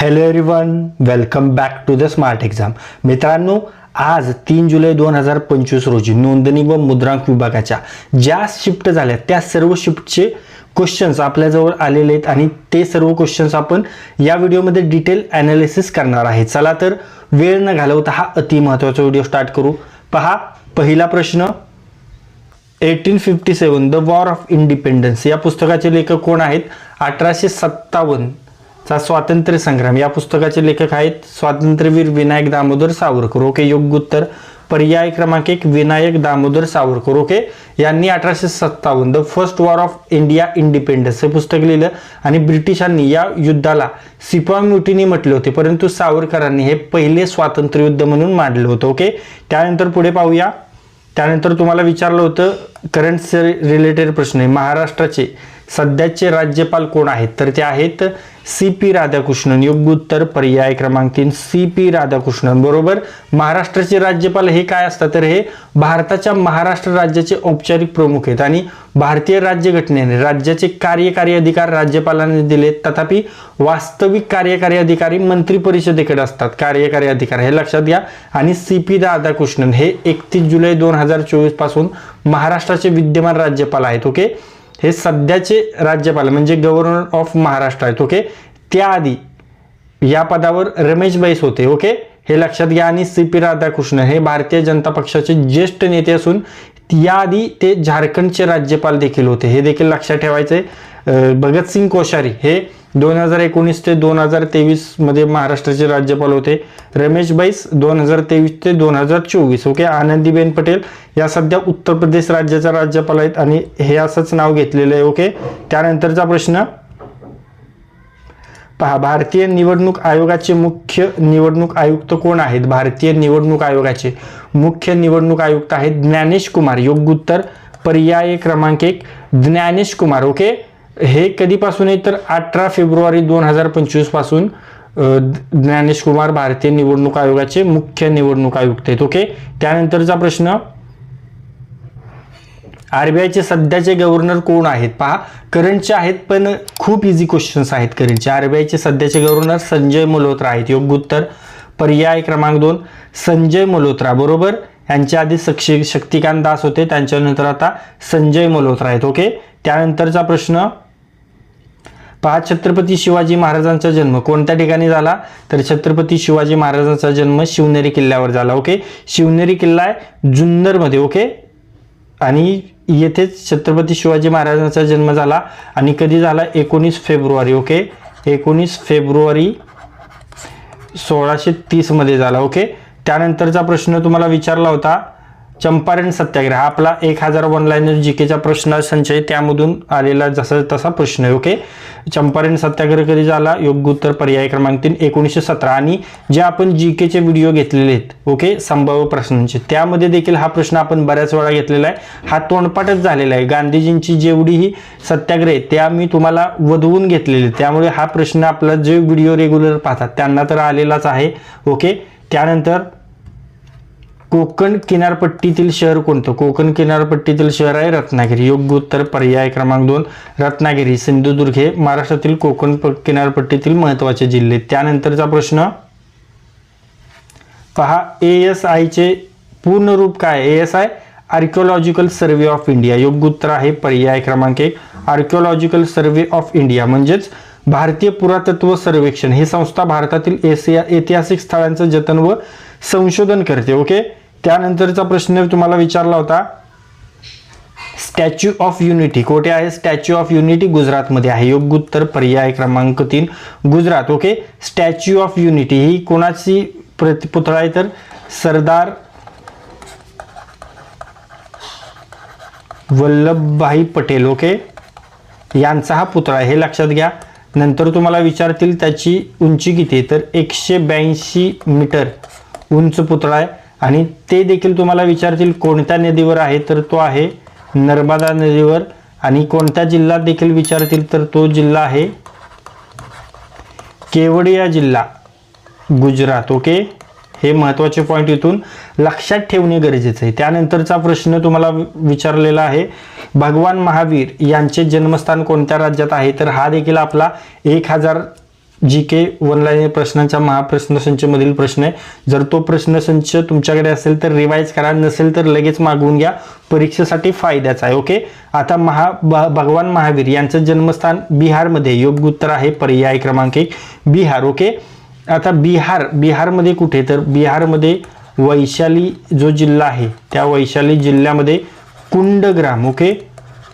Hello everyone welcome back to the smart exam मित्रांनो आज तीन जुलै दोन हजार पंचवीस रोजी नोंदणी व मुद्रांक विभागाच्या ज्या शिफ्ट झाल्या त्या सर्व शिफ्टचे क्वेश्चन्स आपल्याजवळ आलेले आहेत आणि ते सर्व क्वेश्चन्स आपण या व्हिडिओमध्ये डिटेल ॲनालिसिस करणार आहे. चला तर वेळ न घालवता हा अति महत्त्वाचा व्हिडिओ स्टार्ट करू. पहा पहिला प्रश्न. Eighteen fifty seven the war of independence या पुस्तकाचे लेखक कोण आहेत? अठराशे सत्तावन्न. चा स्वातंत्र्य संग्राम. या पुस्तकाचे लेखक आहेत स्वातंत्र्यवीर विनायक दामोदर सावरकर. ओके योग्य उत्तर. पर्याय क्रमांक एक विनायक दामोदर सावरकर. ओके यांनी अठराशे सत्तावन्न the first war of India independence हे पुस्तक लिहिलं आणि ब्रिटिशांनी या युद्धाला सिपा म्युटीनी म्हटले होते. परंतु सावरकरांनी हे पहिले स्वातंत्र्य युद्ध म्हणून मांडलं होतं. ओके? त्यानंतर पुढे पाहूया. त्यानंतर तुम्हाला विचारलं होतं करंट रिलेटेड प्रश्न आहे. महाराष्ट्राचे सध्याचे राज्यपाल कोण आहेत? तर ते आहेत सी पी राधाकृष्णन. योग्य उत्तर पर्याय क्रमांक तीन सी पी राधाकृष्णन. बरोबर? महाराष्ट्राचे राज्यपाल हे काय असतात? तर हे भारताच्या महाराष्ट्र राज्याचे औपचारिक प्रमुख आहेत आणि भारतीय राज्यघटनेने राज्याचे कार्यकारी अधिकार राज्यपालांनी दिले तथापि वास्तविक कार्यकारी अधिकारी मंत्री परिषदेकडे असतात. कार्यकारी अधिकार हे लक्षात घ्या. आणि सी पी राधाकृष्णन हे एकतीस जुलै दोन हजार चोवीसपासून महाराष्ट्राचे विद्यमान राज्यपाल आहेत. ओके? हे सध्याचे राज्यपाल म्हणजे गव्हर्नर ऑफ महाराष्ट्र आहेत ओके त्याआधी या पदावर रमेश बैस होते ओके हे लक्षात घ्या. आणि सी पी राधाकृष्णन हे भारतीय जनता पक्षाचे ज्येष्ठ नेते असून याआधी ते झारखंडचे राज्यपाल देखील होते. हे देखील लक्षात ठेवायचे भगतसिंग कोश्यारी हे दोन हजार एकोणीस ते दोन हजार तेवीसमध्ये महाराष्ट्राचे राज्यपाल होते. रमेश बैस दोन हजार तेवीस ते दोन हजार चोवीस. ओके? आनंदीबेन पटेल या सध्या उत्तर प्रदेश राज्याच्या राज्यपाल आहेत आणि हे असंच नाव घेतलेलं आहे. ओके? त्यानंतरचा प्रश्न. पहा भारतीय निवडणूक आयोगाचे मुख्य निवडणूक आयुक्त कोण आहेत? भारतीय निवडणूक आयोगाचे मुख्य निवडणूक आयुक्त आहेत ज्ञानेश कुमार. योग्य उत्तर पर्याय क्रमांक एक ज्ञानेश कुमार. ओके? हे कधीपासून आहे तर अठरा फेब्रुवारी दोन हजार पंचवीसपासून ज्ञानेश कुमार भारतीय निवडणूक आयोगाचे मुख्य निवडणूक आयुक्त आहेत ओके? त्यानंतरचा प्रश्न आरबीआयचे सध्याचे गव्हर्नर कोण आहेत? पहा करंटचे आहेत पण खूप इझी क्वेश्चन्स आहेत करंटचे. आरबीआयचे सध्याचे गव्हर्नर संजय मल्होत्रा आहेत. योग्य उत्तर पर्याय क्रमांक दोन संजय मल्होत्रा बरोबर? यांच्या आधी सक्षी शक्तिकांत दास होते त्यांच्यानंतर आता संजय मल्होत्रा आहेत ओके? त्यानंतरचा प्रश्न पहा छत्रपती शिवाजी महाराजांचा जन्म कोणत्या ठिकाणी झाला? तर छत्रपती शिवाजी महाराजांचा जन्म शिवनेरी किल्ल्यावर झाला ओके? शिवनेरी किल्ला आहे जुन्नरमध्ये ओके? आणि येथेच छत्रपती शिवाजी महाराजांचा जन्म झाला आणि कधी झाला? एकोणीस फेब्रुवारी ओके? एकोणीस फेब्रुवारी सोळाशे तीसमध्ये झाला ओके? त्यानंतरचा प्रश्न तुम्हाला विचारला होता चंपारण सत्याग्रह. हा आपला एक हजार वन लाईनर जी केचा प्रश्न संचय त्यामधून आलेला जसा तसा प्रश्न आहे ओके चंपारण सत्याग्रह कधी झाला? योग्य उत्तर पर्याय क्रमांक तीन एकोणीसशे सतरा. आणि जे आपण जी केचे व्हिडिओ घेतलेले आहेत ओके संभाव्य प्रश्नांचे. त्यामध्ये देखील हा प्रश्न आपण बऱ्याच वेळा घेतलेला आहे. हा तोंडपाठच झालेला आहे. गांधीजींची जेवढीही सत्याग्रह आहे त्या मी तुम्हाला वधवून घेतलेले त्यामुळे हा प्रश्न आपला जे व्हिडिओ रेग्युलर पाहतात त्यांना तर आलेलाच आहे ओके त्यानंतर कोकण किनारपट्टीतील शहर कोणतं? कोकण किनारपट्टीतील शहर आहे रत्नागिरी. योग्य उत्तर पर्याय क्रमांक दोन रत्नागिरी. सिंधुदुर्ग हे महाराष्ट्रातील कोकण प- किनारपट्टीतील महत्त्वाचे जिल्हे. आहेत. त्यानंतरचा प्रश्न पहा ए एस आयचे पूर्ण रूप काय A S I archaeological survey of India योग्य उत्तर आहे पर्याय क्रमांक एक आर्किओलॉजिकल सर्व्हे ऑफ इंडिया म्हणजेच भारतीय पुरातत्व सर्वेक्षण. ही संस्था भारतातील ऐतिहासिक स्थळांचं जतन व संशोधन करते. ओके त्यानंतरचा प्रश्न तुम्हाला विचारला होता स्टॅच्यू ऑफ युनिटी कोठे आहे? स्टॅच्यू ऑफ युनिटी गुजरातमध्ये आहे. योग्य उत्तर पर्याय क्रमांक तीन Gujarat. Okay statue of unity ही कोणाची प्रति पुतळा आहे तर? सरदार वल्लभभाई पटेल. ओके यांचा हा पुतळा आहे, हे लक्षात घ्या. नंतर तुम्हाला विचारतील त्याची उंची किती तर एकशे ब्याऐंशी मीटर उंच पुतळा आहे. आणि ते देखील तुम्हाला विचारतील कोणत्या नदीवर आहे? तर तो आहे नर्मदा नदीवर. आणि कोणत्या जिल्ह्यात देखील विचारतील तर तो जिल्हा आहे केवडिया जिल्हा गुजरात. ओके? हे महत्त्वाचे पॉईंट इथून लक्षात ठेवणे गरजेचं आहे. त्यानंतरचा प्रश्न तुम्हाला विचारलेला आहे भगवान महावीर यांचे जन्मस्थान कोणत्या राज्यात आहे? तर हा देखील आपला एक हजार जी के लाईन प्रश्नांचा महाप्रश्नसंचमधील प्रश्न आहे. जर तो प्रश्नसंच तुमच्याकडे असेल तर रिवाईज करा नसेल तर लगेच मागवून घ्या. परीक्षेसाठी फायद्याचा आहे ओके आता महा भ- भगवान महावीर यांचं जन्मस्थान बिहारमध्ये योग्य उत्तर आहे पर्याय क्रमांक एक. बिहार ओके आता बिहार बिहारमध्ये कुठे? तर बिहारमध्ये वैशाली जो जिल्हा आहे त्या वैशाली जिल्ह्यामध्ये कुंडग्राम ओके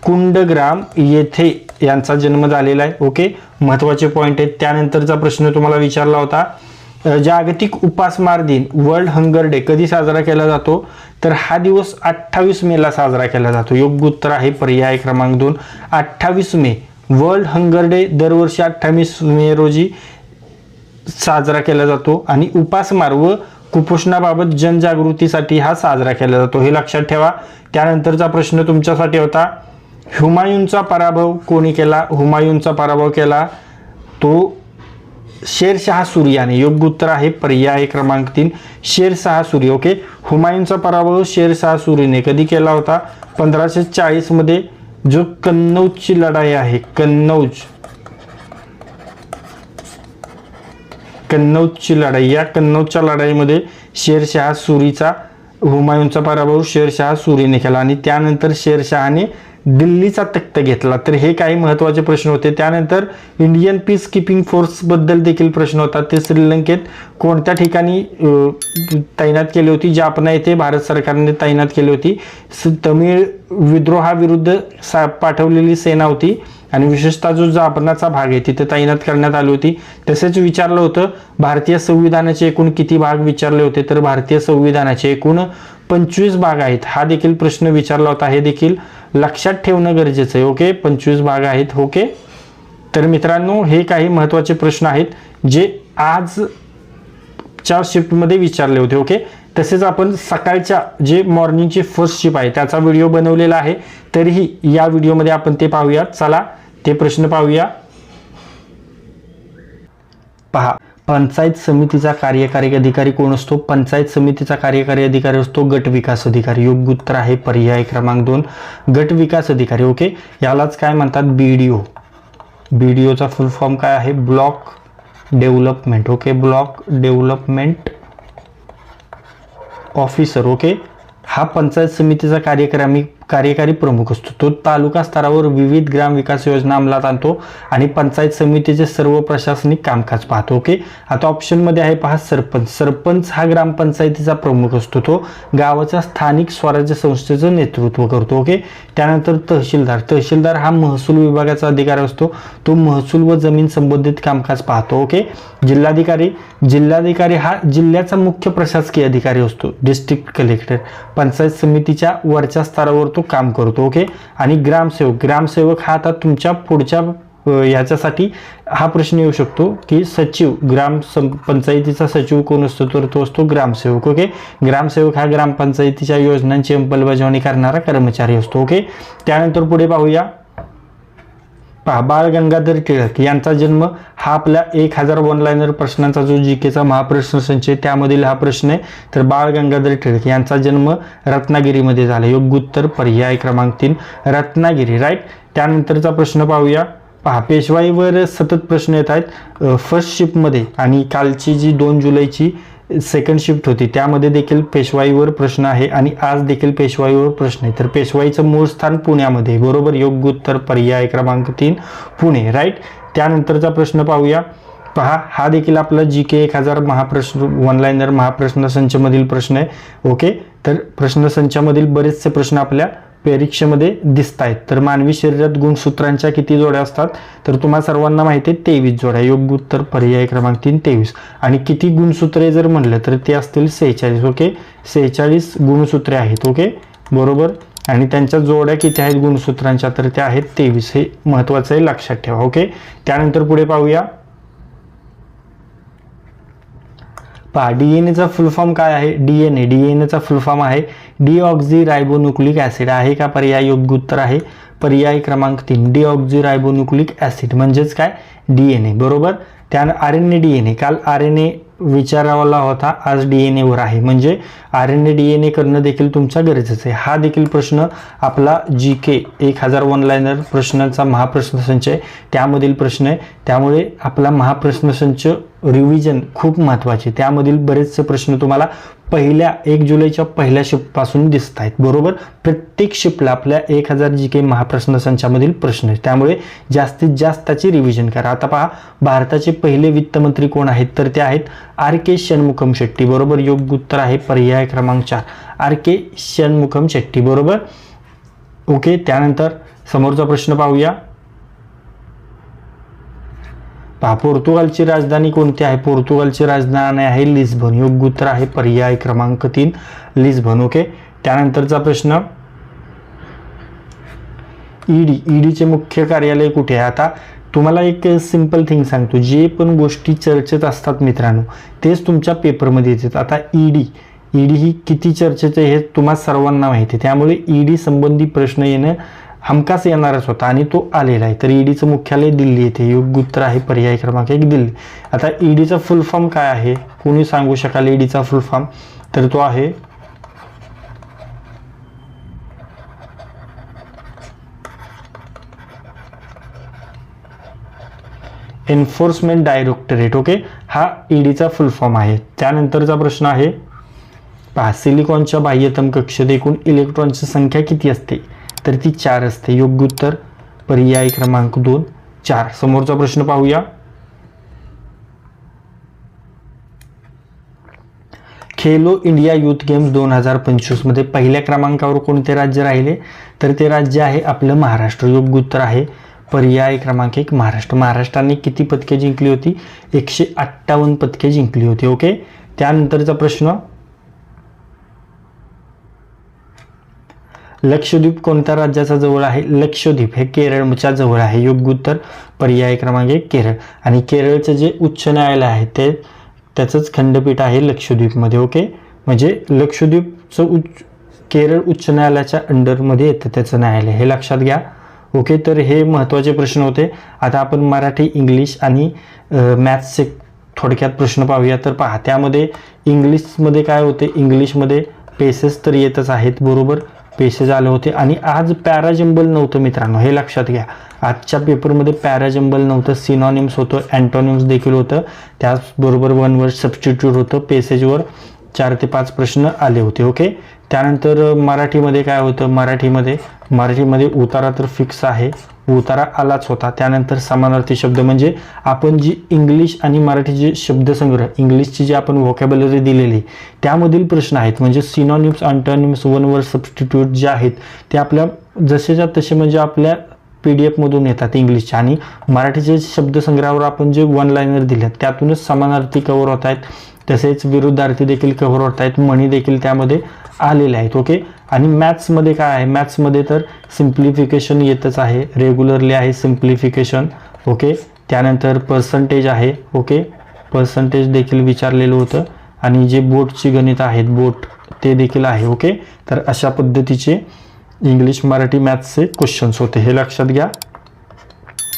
कुंडग्राम येथे यांचा जन्म झालेला आहे. ओके महत्त्वाचे पॉईंट आहेत. त्यानंतरचा प्रश्न तुम्हाला विचारला होता. जागतिक उपासमार दिन वर्ल्ड हंगर डे कधी साजरा केला जातो? तर हा दिवस अठ्ठावीस मेला साजरा केला जातो. योग्य उत्तर आहे पर्याय क्रमांक दोन. अठ्ठावीस मे वर्ल्ड हंगर डे दरवर्षी अठ्ठावीस मे रोजी साजरा केला जातो. आणि उपासमार व कुपोषणाबाबत जनजागृतीसाठी हा साजरा केला जातो. हे लक्षात ठेवा. त्यानंतरचा प्रश्न तुमच्यासाठी होता. हुमायूनचा पराभव कोणी केला? हुमायूनचा पराभव केला. तो शेरशहा सूर्याने योग्य उत्तर आहे पर्याय क्रमांक तीन. शेरशहा सूरी ओके. हुमायूनचा पराभव शेरशहा सुरीने कधी केला होता? पंधराशे चाळीसमध्ये जो कन्नौजची लढाई आहे. कन्नौज. कन्नौजची लढाई. या कन्नौजच्या लढाईमध्ये शेरशहा सुरीचा हुमायूनचा पराभव शेरशहा सुरीने केला आणि त्यानंतर शेरशहाने दिल्लीचा तख्त घेतला. तर हे काही महत्त्वाचे प्रश्न होते. त्यानंतर इंडियन पीस किपिंग फोर्सबद्दल देखील प्रश्न होता. ते श्रीलंकेत कोणत्या ठिकाणी तैनात केली होती? जापना येथे भारत सरकारने तैनात केली होती. स- तमिळ विद्रोहाविरुद्ध सा पाठवलेली सेना होती. आणि विशेषतः जो जापनाचा भाग आहे तिथे तैनात करण्यात आली होती. तसेच विचारलं होतं भारतीय संविधानाचे एकूण किती भाग विचारले होते? तर भारतीय संविधानाचे एकूण पंचवीस भाग आहेत. हा देखील प्रश्न विचारला होता. हे देखील लक्षात ठेवणं गरजेचं आहे ओके पंचवीस भाग आहेत ओके तर मित्रांनो हे काही महत्त्वाचे प्रश्न आहेत जे आज च्या शिफ्टमध्ये विचारले होते ओके तसेच आपण सकाळच्या जे मॉर्निंगची फर्स्ट शिफ्ट आहे त्याचा व्हिडिओ बनवलेला आहे तरीही या व्हिडिओमध्ये आपण ते पाहूया. चला ते प्रश्न पाहूया. पहा. पंचायत समितीचा कार्यकारी अधिकारी कोण असतो? पंचायत समितीचा कार्यकारी अधिकारी असतो गट विकास अधिकारी. योग्य उत्तर आहे पर्याय क्रमांक दोन गट विकास अधिकारी. ओके? यालाच काय म्हणतात? बीडीओ. बीडीओचा फुल फॉर्म काय आहे? Block development. Okay? Block development officer. Okay? हा पंचायत समितीचा कार्यक्रमी कार्यकारी प्रमुख असतो. तो तालुका स्तरावर विविध ग्राम विकास योजना अंमलात आणतो आणि पंचायत समितीचे सर्व प्रशासनिक कामकाज पाहतो. ओके? आता ऑप्शनमध्ये आहे पहा सरपंच. सरपंच हा ग्रामपंचायतीचा प्रमुख असतो. तो गावाच्या स्थानिक स्वराज्य संस्थेचं नेतृत्व करतो. ओके? त्यानंतर तहसीलदार. तहसीलदार हा महसूल विभागाचा अधिकारी असतो. तो महसूल व जमीन संबंधित कामकाज पाहतो. ओके? जिल्हाधिकारी. जिल्हाधिकारी हा जिल्ह्याचा मुख्य प्रशासकीय अधिकारी असतो. District collector. पंचायत समितीच्या वरच्या स्तरावर तो काम करतो ओके आणि ग्रामसेवक ग्रामसेवक हा आता तुमच्या पुढच्या ह्याच्यासाठी हा प्रश्न येऊ शकतो की सचिव ग्राम सं पंचायतीचा सचिव कोण असतो? तर तो असतो ग्रामसेवक ओके ग्रामसेवक हा ग्रामपंचायतीच्या योजनांची अंमलबजावणी करणारा कर्मचारी असतो ओके त्यानंतर पुढे पाहूया. पहा बाळ गंगाधर टिळक यांचा जन्म हा आपल्या एक हजार वन लायनर प्रश्नांचा जो जी केचा महाप्रश्न संच आहे त्यामधील हा प्रश्न आहे. तर बाळ गंगाधर टिळक यांचा जन्म रत्नागिरीमध्ये झाला. योग्य उत्तर पर्याय क्रमांक तीन रत्नागिरी राईट त्यानंतरचा प्रश्न पाहूया. पहा पेशवाईवर सतत प्रश्न येत आहेत. फर्स्ट शिफ्टमध्ये आणि कालची जी दोन जुलैची सेकंड शिफ्ट होती. त्यामध्ये देखील पेशवाईवर प्रश्न आहे आणि आज देखील पेशवाईवर प्रश्न आहे. तर पेशवाईचं मूळ स्थान पुण्यामध्ये बरोबर? योग्य उत्तर पर्याय क्रमांक तीन पुणे. राईट त्यानंतरचा प्रश्न पाहूया. पहा हा देखील आपला जी के एक हजार महाप्रश्न वन लाईनर महाप्रश्न संचमधील प्रश्न आहे. ओके तर प्रश्नसंचामधील बरेचसे प्रश्न आपल्या परीक्षेमध्ये दिसत आहेत तर मानवी शरीरात गुणसूत्रांच्या किती जोड्या असतात? तर तुम्हाला सर्वांना माहिती आहे तेवीस जोड्या. योग्य उत्तर पर्याय क्रमांक तीन तेवीस. आणि किती गुणसूत्रे जर म्हणलं तर ते असतील सेहेचाळीस ओके? सेहेचाळीस गुणसूत्रे आहेत ओके? बरोबर? आणि त्यांच्या जोड्या किती आहेत गुणसूत्रांच्या? तर त्या आहेत तेवीस. हे महत्त्वाचं आहे लक्षात ठेवा ओके? त्यानंतर पुढे पाहूया. पहा डीएनएचा फुल फॉर्म काय आहे? डीएनए डीएनएचा फुल फॉर्म आहे डीऑक्झी रायबोन्युक्लिक ॲसिड आहे का पर्याय योग्य उत्तर आहे? पर्याय क्रमांक तीन डीऑक्झी रायबोन्युक्लिक ॲसिड म्हणजेच काय? डीएनए बरोबर? त्यानं R N A D N A काल आर एन ए विचारावाला होता आज डी एन एवर आहे. म्हणजे R N A D N A करणं देखील तुमचा गरजेचं आहे. हा देखील प्रश्न आपला जी के एक हजार वन लाईनर प्रश्नांचा महाप्रश्न संच आहे. त्यामधील प्रश्न आहे. त्यामुळे आपला महाप्रश्न संच रिव्हिजन खूप महत्त्वाचे त्यामधील बरेचसे प्रश्न तुम्हाला पहिल्या एक जुलैच्या पहिल्या शिफ्टपासून दिसत आहेत बरोबर? प्रत्येक शिफ्टला आपल्या एक हजार जी काही महाप्रश्न संचामधील प्रश्न आहेत. त्यामुळे जास्तीत जास्त त्याची रिव्हिजन करा. आता पहा भारताचे पहिले वित्तमंत्री कोण आहेत? तर ते आहेत आर के षण्मुखम शेट्टी. बरोबर? योग्य उत्तर आहे पर्याय क्रमांक चार. R K Shanmukham Shetty. बरोबर? ओके त्यानंतर समोरचा प्रश्न पाहूया. पहा पोर्तुगालची राजधानी कोणती आहे? पोर्तुगालची राजधानी आहे लिस्बन. योग्य उत्तर आहे पर्याय क्रमांक तीन लिस्बन. ओके? त्यानंतरचा प्रश्न. ईडी. ईडीचे मुख्य कार्यालय कुठे आहे? आता तुम्हाला एक सिंपल थिंग सांगतो. जे पण गोष्टी चर्चेत असतात मित्रांनो तेच तुमच्या पेपरमध्ये येतात. आता ईडी. ईडी ही किती चर्चेचं आहे हे तुम्हा सर्वांना माहिती आहे. त्यामुळे ईडी संबंधी प्रश्न येणं हमखास येणारच होता आणि तो आलेला आहे. तर ईडीचं मुख्यालय दिल्ली येथे. योग्य उत्तर आहे पर्याय क्रमांक एक दिल्ली. आता ईडीचा फुल फॉर्म काय आहे? कोणी सांगू शकाल ईडीचा फुल फॉर्म तर तो आहे एन्फोर्समेंट डायरेक्टरेट ओके हा ईडीचा फुल फॉर्म आहे. त्यानंतरचा प्रश्न आहे पहा सिलिकॉनच्या बाह्यतम कक्षेत एकूण इलेक्ट्रॉनची संख्या किती असते? तर ती चार असते. योग्य उत्तर पर्याय क्रमांक दोन चार. समोरचा प्रश्न पाहूया. खेलो इंडिया युथ गेम्स दोन हजार पंचवीसमध्ये पहिल्या क्रमांकावर कोणते राज्य राहिले? तर ते राज्य आहे आपलं महाराष्ट्र. योग्य उत्तर आहे पर्याय क्रमांक एक महाराष्ट्र. महाराष्ट्राने किती पदके जिंकली होती? एकशे अठ्ठावन्न पदके जिंकली होती. ओके? त्यानंतरचा प्रश्न लक्षद्वीप कोणत्या राज्याचा जवळ आहे? लक्षद्वीप हे केरळच्या जवळ आहे. योग्य उत्तर पर्याय क्रमांक एक केरळ. आणि केरळचं जे उच्च न्यायालय आहे ते त्याचंच खंडपीठ आहे लक्षद्वीपमध्ये ओके? म्हणजे लक्षद्वीपचं उच्च केरळ उच्च न्यायालयाच्या अंडरमध्ये येतं त्याचं न्यायालय. हे लक्षात घ्या ओके? तर हे महत्त्वाचे प्रश्न होते. आता आपण मराठी इंग्लिश आणि मॅथ्सचे थोडक्यात प्रश्न पाहूया. तर पहा त्यामध्ये इंग्लिशमध्ये काय होते? इंग्लिशमध्ये पेसेस तर येतच आहेत बरोबर? पेसेस आले होते आणि आज पॅराजंबल नव्हतं मित्रांनो हे लक्षात घ्या. आजच्या पेपरमध्ये पॅराजंबल नव्हतं सिनॉनिम्स होतं अँटॉनिम्स देखील होतं. त्याचबरोबर वन वर्ड सबस्टिट्यूट होतं पेसेजवर चार ते पाच प्रश्न आले होते ओके त्यानंतर मराठीमध्ये काय होतं? मराठीमध्ये मराठीमध्ये उतारा तर फिक्स आहे. उतारा आलाच होता. त्यानंतर समानार्थी शब्द म्हणजे आपण जी इंग्लिश आणि मराठीचे शब्दसंग्रह इंग्लिशची जी आपण व्होकॅबलरी दिलेली त्यामधील प्रश्न आहेत. म्हणजे synonyms antonyms one word substitute जे आहेत ते आपल्या जसेच्या तसे म्हणजे आपल्या पी डी एफमधून येतात इंग्लिशच्या आणि मराठीचे शब्दसंग्रहावर आपण जे वन लाईनर दिले त्यातूनच समानार्थी कव्हर होत आहेत. तसेच विरुद्धार्थी देखील कव्हर होत आहेत. म्हणी देखील त्यामध्ये आलेले आहेत ओके आणि मॅथ्समध्ये काय आहे? मॅथ्समध्ये तर सिम्प्लिफिकेशन येतच आहे. रेग्युलरली आहे सिम्प्लिफिकेशन ओके त्यानंतर पर्सेंटेज आहे ओके पर्सेंटेज देखील विचारलेलं होतं. आणि जे बोटची गणित आहेत बोट ते देखील आहे ओके तर अशा पद्धतीचे इंग्लिश मराठी मॅथ्सचे क्वेश्चन्स होते. हे लक्षात घ्या.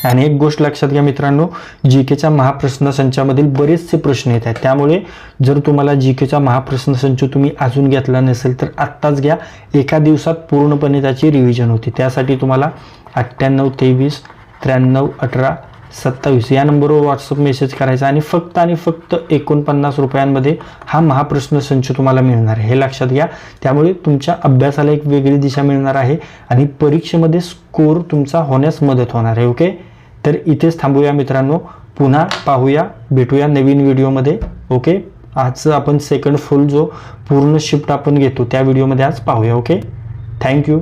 आणि एक गोष्ट लक्षात घ्या मित्रांनो जी केच्या महाप्रश्न संचामधील बरेचसे प्रश्न येत आहेत. त्यामुळे जर तुम्हाला जी केचा महाप्रश्न संच तुम्ही अजून घेतला नसेल तर आत्ताच घ्या. एका दिवसात पूर्णपणे त्याची रिव्हिजन होती. त्यासाठी तुम्हाला अठ्ठ्याण्णव तेवीस त्र्याण्णव अठरा सत्तावीस या नंबरवर व्हॉट्सअप मेसेज करायचा आणि फक्त आणि फक्त एकोणपन्नास रुपयांमध्ये हा महाप्रश्न संच तुम्हाला मिळणार आहे. हे लक्षात घ्या. त्यामुळे तुमच्या अभ्यासाला एक वेगळी दिशा मिळणार आहे आणि परीक्षेमध्ये स्कोर तुमचा होण्यास मदत होणार आहे ओके तर इथेच थांबूया मित्रांनो. पुन्हा पाहूया भेटूया नवीन व्हिडिओमध्ये. ओके? आजचं आपण सेकंड फुल जो पूर्ण शिफ्ट आपण घेतो त्या व्हिडिओमध्ये आज पाहूया ओके? थँक्यू